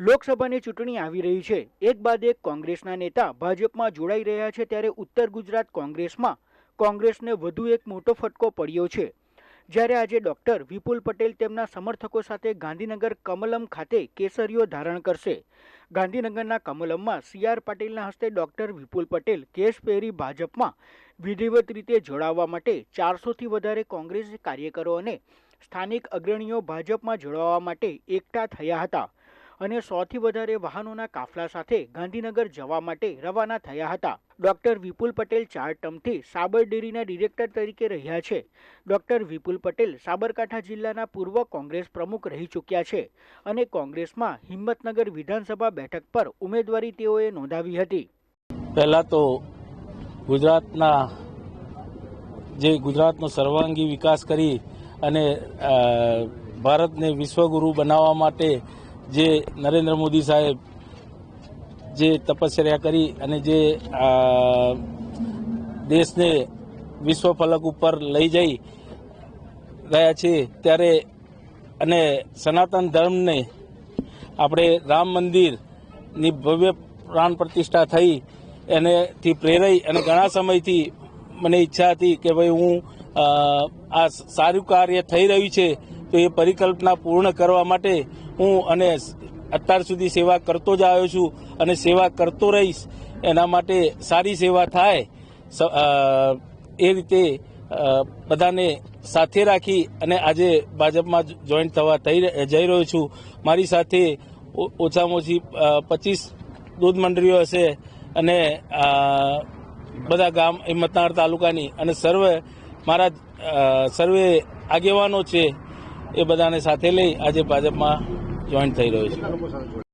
લોકસભાની ચૂંટણી આવી રહી છે. એક બાદ એક કોંગ્રેસના નેતા ભાજપમાં જોડાઈ રહ્યા છે ત્યારે ઉત્તર ગુજરાત કોંગ્રેસમાં કોંગ્રેસને વધુ એક મોટો ફટકો પડ્યો છે. જ્યારે આજે ડોક્ટર વિપુલ પટેલ તેમના સમર્થકો સાથે ગાંધીનગર કમલમ ખાતે કેસરીઓ ધારણ કરશે. ગાંધીનગરના કમલમમાં સી આર પાટીલના હસ્તે ડોક્ટર વિપુલ પટેલ કેસ પહેરી ભાજપમાં વિધિવત રીતે જોડાવા માટે ચારસોથી વધારે કોંગ્રેસ કાર્યકરો અને સ્થાનિક અગ્રણીઓ ભાજપમાં જોડાવા માટે એકઠા થયા હતા. અને સોથી વધારે વાહનોના કાફલા સાથે ગાંધીનગર જવા માટે રવાના થયા હતા. ડોક્ટર વિપુલ પટેલ ચાર ટર્મથી સાબર ડેરીના ડિરેક્ટર તરીકે રહ્યા છે. ડોક્ટર વિપુલ પટેલ સાબરકાંઠા જિલ્લાના પૂર્વ કોંગ્રેસ પ્રમુખ રહી ચૂક્યા છે અને કોંગ્રેસમાં હિંમતનગર વિધાનસભા બેઠક પર ઉમેદવારી તેઓએ નોંધાવી હતી. પહેલાં તો ગુજરાતના જે ગુજરાતનો સર્વાંગી વિકાસ કરી અને ભારતને વિશ્વગુરુ બનાવવા માટે જે નરેન્દ્ર મોદી સાહેબ જે તપસ્યા કરી અને જે દેશને વિશ્વ ફલક ઉપર લઈ જઈ રહ્યા છે ત્યારે અને સનાતન ધર્મને આપણે રામ મંદિરની ભવ્ય પ્રાણ પ્રતિષ્ઠા થઈ એનેથી પ્રેરાઈ અને ઘણા સમયથી મને ઈચ્છા હતી કે ભાઈ હું આ સારું કાર્ય થઈ રહ્યું છે તો એ પરિકલ્પના પૂર્ણ કરવા માટે હું અને અત્યાર સુધી સેવા કરતો જ આવ્યો છું અને સેવા કરતો રહીશ. એના માટે સારી સેવા થાય. એ રીતે બધાને સાથે રાખી અને આજે ભાજપમાં જોઈન્ટ થવા જઈ રહ્યો છું. મારી સાથે ઓછામાં ઓછી પચીસ દૂધ મંડળીઓ હશે અને બધા ગામ હિંમતનગર તાલુકાની અને સર્વે મારા સર્વે આગેવાનો છે. એ બધાને સાથે લઈ આજે ભાજપમાં જોઈન્ટ થઈ રહ્યો છું.